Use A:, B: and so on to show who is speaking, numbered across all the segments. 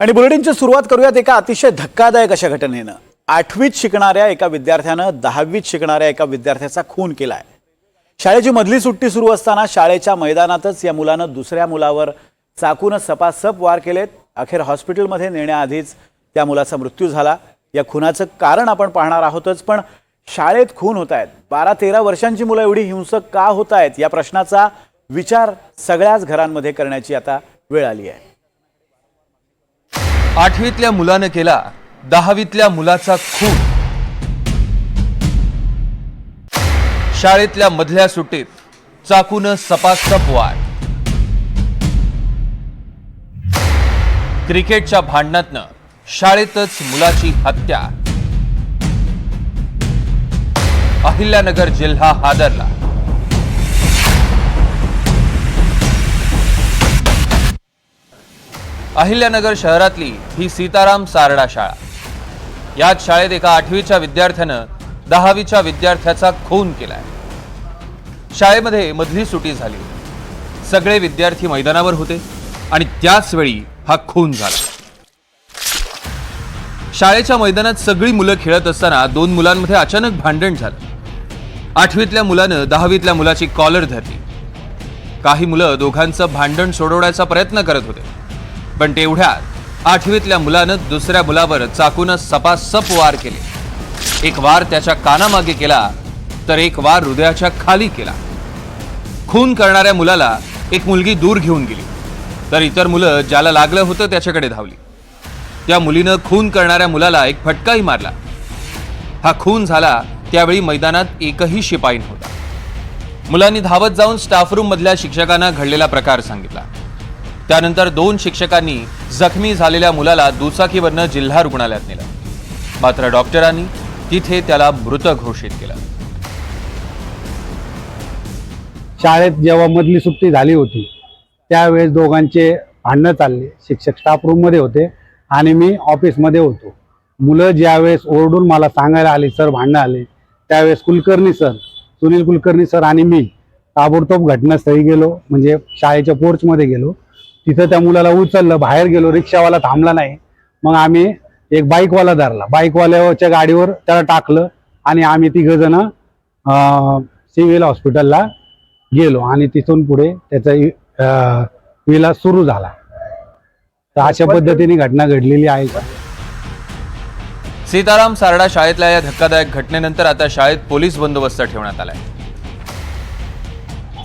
A: आणि बुलेटिनची सुरुवात करूयात एका अतिशय धक्कादायक अशा घटनेनं. आठवीत शिकणाऱ्या एका विद्यार्थ्यानं दहावीत शिकणाऱ्या एका विद्यार्थ्याचा खून केलाय. शाळेची मधली सुट्टी सुरू असताना शाळेच्या मैदानातच या मुलानं दुसऱ्या मुलावर चाकून सपासप वार केलेत. अखेर हॉस्पिटलमध्ये नेण्याआधीच त्या मुलाचा मृत्यू झाला. या खुनाचं कारण आपण पाहणार आहोतच पण शाळेत खून होत आहेत बारा तेरा वर्षांची मुलं एवढी हिंसक का होत आहेत या प्रश्नाचा विचार सगळ्याच घरांमध्ये करण्याची आता वेळ आली आहे.
B: आठवीतल्या मुलानं केला दहावीतल्या मुलाचा खून. शाळेतल्या मधल्या सुट्टीत चाकून सपासप वाट क्रिकेटच्या भांडणातनं शाळेतच मुलाची हत्या. अहिल्यानगर जिल्हा हादरला. अहिल्यानगर शहरातली ही सीताराम सारडा शाळा. याच शाळेत एका आठवीच्या विद्यार्थ्यानं दहावीच्या विद्यार्थ्याचा खून केलाय. शाळेमध्ये मधली सुटी झाली. सगळे विद्यार्थी मैदानावर होते आणि त्याच वेळी हा खून झाला. शाळेच्या मैदानात सगळी मुलं खेळत असताना दोन मुलांमध्ये अचानक भांडण झालं. आठवीतल्या मुलानं दहावीतल्या मुलाची कॉलर धरली. काही मुलं दोघांचं भांडण सोडवण्याचा प्रयत्न करत होते. पण तेवढ्यात आठवीतल्या मुलानं दुसऱ्या मुलावर चाकून सपासप वार केले. एक वार त्याच्या कानामागे केला तर एक वार हृदयाच्या खाली केला. खून करणाऱ्या मुलाला एक मुलगी दूर घेऊन गेली तर इतर मुलं ज्याला लागलं होतं त्याच्याकडे धावली. त्या मुलीनं खून करणाऱ्या मुलाला एक फटकाही मारला. हा खून झाला त्यावेळी मैदानात एकही शिपाई नव्हता. मुलांनी धावत जाऊन स्टाफ रूम मधल्या शिक्षकांना घडलेला प्रकार सांगितला. त्यानंतर दोन शिक्षकांनी जखमी झालेल्या मुलाला दुचाकीवरनं जिल्हा रुग्णालयात नेलं. मात्र डॉक्टरांनी तिथे त्याला मृत घोषित केलं.
C: शाळेत जेव्हा मधली सुट्टी झाली होती त्यावेळेस दोघांचे भांडणं चालले. शिक्षक स्टाफ रूममध्ये होते आणि मी ऑफिसमध्ये होतो. मुलं ज्यावेळेस ओरडून मला सांगायला आले सर भांडणं आले. त्यावेळेस कुलकर्णी सर सुनील कुलकर्णी सर आणि मी ताबडतोब घटनास्थळी गेलो म्हणजे शाळेच्या पोर्चमध्ये गेलो. तिथं त्या मुलाला उचललं बाहेर गेलो रिक्षावाला थांबला नाही. मग आम्ही एक बाईकवाला धरला. बाईकवाल्याच्या गाडीवर त्याला टाकलं आणि आम्ही तिघं जण सिव्हिल हॉस्पिटलला गेलो आणि तिथून पुढे त्याचा विलास सुरू झाला. तर अशा पद्धतीने घटना घडलेली आहे. का
B: सीताराम सारडा शाळेतल्या या धक्कादायक घटनेनंतर आता शाळेत पोलीस बंदोबस्त ठेवण्यात आलाय.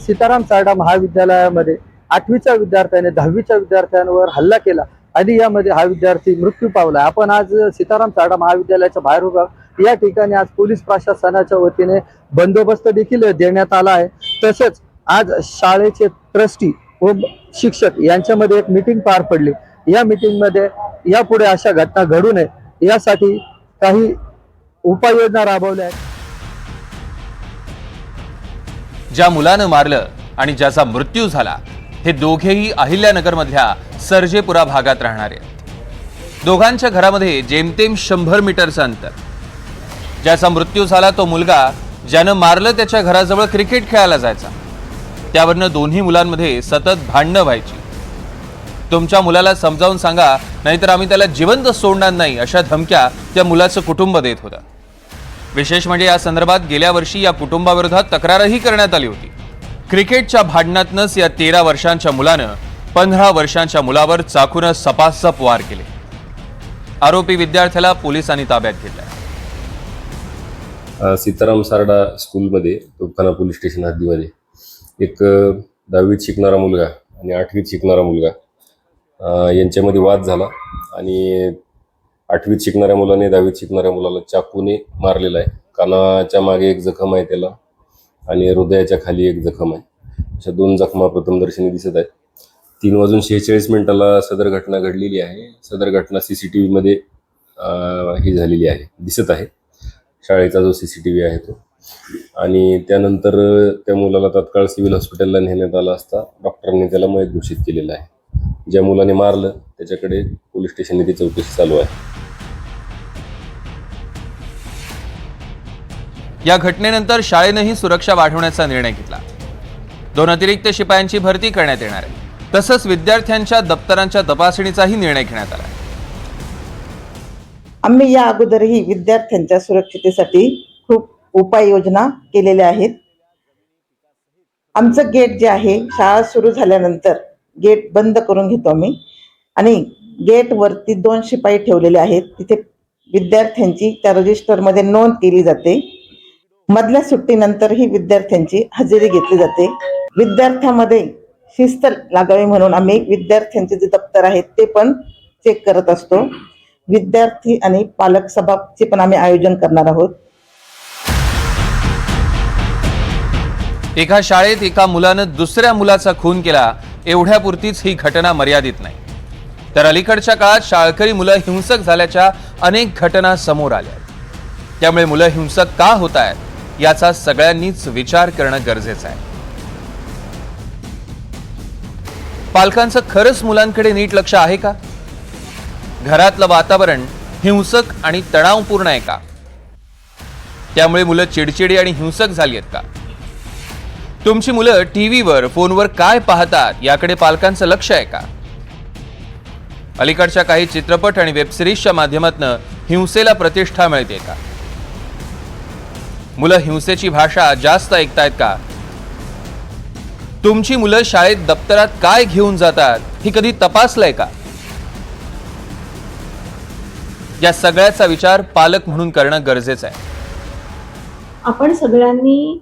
D: सीताराम सारडा महाविद्यालयामध्ये आठवीच्या विद्यार्थ्याने दहावीच्या विद्यार्थ्यांवर हल्ला केला आणि यामध्ये हा विद्यार्थी मृत्यू पावला. आपण आज सीताराम चाडा महाविद्यालयाच्या बाहेर उभा या ठिकाणी आज पोलीस प्रशासनाच्या वतीने बंदोबस्त देखील देण्यात आला आहे. तसेच आज शाळेचे ट्रस्टी व शिक्षक यांच्यामध्ये एक मीटिंग पार पडली. या मीटिंगमध्ये यापुढे अशा घटना घडू नये यासाठी काही उपाययोजना राबवल्या आहेत.
B: ज्या मुलानं मारलं आणि ज्याचा मृत्यू झाला हे दोघेही अहिल्यानगरमधल्या सर्जेपुरा भागात राहणारे आहेत. दोघांच्या घरामध्ये जेमतेम शंभर मीटरचं अंतर. ज्याचा मृत्यू झाला तो मुलगा ज्यानं मारलं त्याच्या घराजवळ क्रिकेट खेळायला जायचा. त्यावरनं दोन्ही मुलांमध्ये सतत भांडणं व्हायची. तुमच्या मुलाला समजावून सांगा नाहीतर आम्ही त्याला जिवंत सोडणार नाही अशा धमक्या त्या मुलाचं कुटुंब देत होतं. विशेष म्हणजे या संदर्भात गेल्या वर्षी या कुटुंबाविरोधात तक्रारही करण्यात आली होती. क्रिकेटच्या भांडणातनंच या तेरा वर्षांच्या मुलानं पंधरा वर्षांच्या मुलावर चाकूनं सपासप वार केले. आरोपी विद्यार्थ्याला पोलिसांनी ताब्यात घेतलं
E: सीताराम सारडा स्कूलमध्ये तोफखाना पोलीस स्टेशन हद्दीमध्ये. एक दहावीत शिकणारा मुलगा आणि आठवीत शिकणारा मुलगा यांच्यामध्ये वाद झाला आणि आठवीत शिकणाऱ्या मुलाने दहावीत शिकणाऱ्या मुलाला चाकूने मारलेला आहे. कानाच्या मागे एक जखम आहे त्याला. आणि हृदयाच्या खाली एक जखम आहे. अशा दोन जखमा प्रथमदर्शनी दिसत आहेत. तीन वाजून शेहेचाळीस मिनिटाला सदर घटना घडलेली आहे. सदर घटना सी सी टी व्हीमध्ये ही झालेली आहे. दिसत आहे. शाळेचा जो सी सी टी व्ही आहे तो. आणि त्यानंतर त्या मुलाला तात्काळ सिव्हिल हॉस्पिटलला नेण्यात आला असता डॉक्टरांनी त्याला मयत घोषित केलेलं आहे. ज्या मुलाने मारलं त्याच्याकडे पोलीस स्टेशनने ती चौकशी चालू आहे.
B: या घटनेनंतर शाळेनंही सुरक्षा वाढवण्याचा निर्णय घेतला. दोन अतिरिक्त शिपायांची भरती करण्यात येणार आहे. तसंच विद्यार्थ्यांच्या दप्तरांच्या तपासणीचाही निर्णय घेण्यात आला
F: आम्ही या अगोदरही विद्यार्थ्यांच्या सुरक्षितेसाठी खूप उपाययोजना केलेल्या आहेत. आमचं गेट जे आहे शाळा सुरू झाल्यानंतर गेट बंद करून घेतो आम्ही. आणि गेटवरती दोन शिपाई ठेवलेले आहेत. तिथे विद्यार्थ्यांची त्या रजिस्टरमध्ये नोंद केली जाते. मधल्या सुट्टीनंतरही विद्यार्थ्यांची हजेरी घेतली जाते. विद्यार्थ्यामध्ये शिस्त लागावी म्हणून आम्ही विद्यार्थ्यांचे जे दप्तर आहेत ते पण चेक करत असतो. विद्यार्थी आणि पालक सभाचे पण आम्ही आयोजन करणार आहोत.
B: एका शाळेत एका मुलानं दुसऱ्या मुलाचा खून केला एवढ्यापुरतीच ही घटना मर्यादित नाही. तर अलीकडच्या काळात शाळकरी मुलं हिंसक झाल्याच्या अनेक घटना समोर आल्या त्यामुळे मुलं हिंसक का होत आहेत याचा सगळ्यांनीच विचार करणं गरजेचं आहे. पालकांचं खरंच मुलांकडे नीट लक्ष आहे का? घरातलं वातावरण हिंसक आणि तणावपूर्ण आहे का? त्यामुळे मुलं चिडचिडी आणि हिंसक झाली आहेत का? तुमची मुलं टीव्हीवर फोनवर काय पाहतात याकडे पालकांचं लक्ष आहे का? अलीकडच्या काही चित्रपट आणि वेबसिरीजच्या माध्यमातून हिंसेला प्रतिष्ठा मिळते का? मुलं हिंसेची भाषा जास्त ऐकतायत का? तुमची मुलं शाळेत दप्तरात काय घेऊन जातात ही कधी तपासलंय का? या सगळ्याचा विचार पालक म्हणून करणं गरजेचं आहे.
G: आपण सगळ्यांनी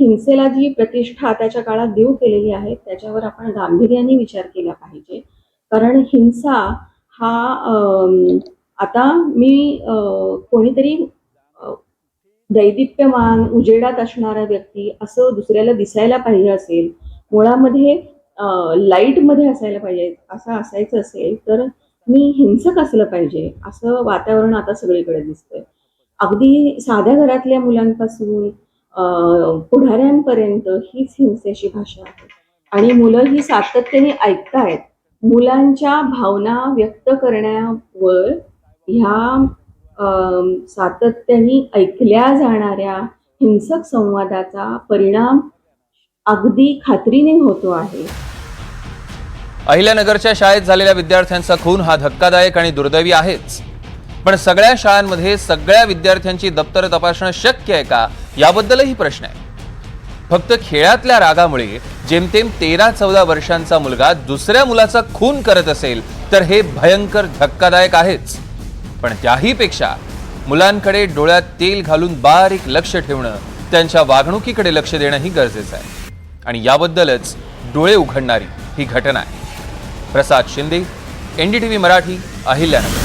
G: हिंसेला जी प्रतिष्ठा आताच्या काळात देऊ केलेली आहे त्याच्यावर आपण गांभीर्याने विचार केला पाहिजे. कारण हिंसा हा आता मी कोणीतरी दैदिप्यमान उजेडात असणारा व्यक्ती असं दुसऱ्याला दिसायला पाहिजे असेल मुळामध्ये लाईटमध्ये असायला पाहिजे असं असायचं असेल तर मी हिंसक असलं पाहिजे असं वातावरण आता सगळीकडे दिसतंय. अगदी साध्या घरातल्या मुलांपासून पुढाऱ्यांपर्यंत हीच हिंसेची भाषा आहे. आणि मुलं ही सातत्याने ऐकतायत. मुलांच्या भावना व्यक्त करण्यावर ह्या सातत्याने ऐकल्या जाणाऱ्या हिंसक संवादाचा परिणाम अगदी खात्रीने होतो आहे.
B: अहिल्यानगरच्या शाळेत झालेल्या विद्यार्थ्यांचा खून हा धक्कादायक आणि दुर्दैवी आहेच. पण सगळ्या शाळांमध्ये सगळ्या विद्यार्थ्यांची दप्तर तपासणं शक्य आहे का? याबद्दलही प्रश्न आहे. फक्त खेळातल्या रागामुळे जेमतेम तेरा चौदा वर्षांचा मुलगा दुसऱ्या मुलाचा खून करत असेल तर हे भयंकर धक्कादायक आहेच. पण त्याहीपेक्षा मुलांकडे डोळ्यात तेल घालून बारीक लक्ष ठेवणं त्यांच्या वागणुकीकडे लक्ष देणंही गरजेचं आहे. आणि याबद्दलच डोळे उघडणारी ही घटना आहे. प्रसाद शिंदे एनडीटीव्ही मराठी अहिल्यानगर.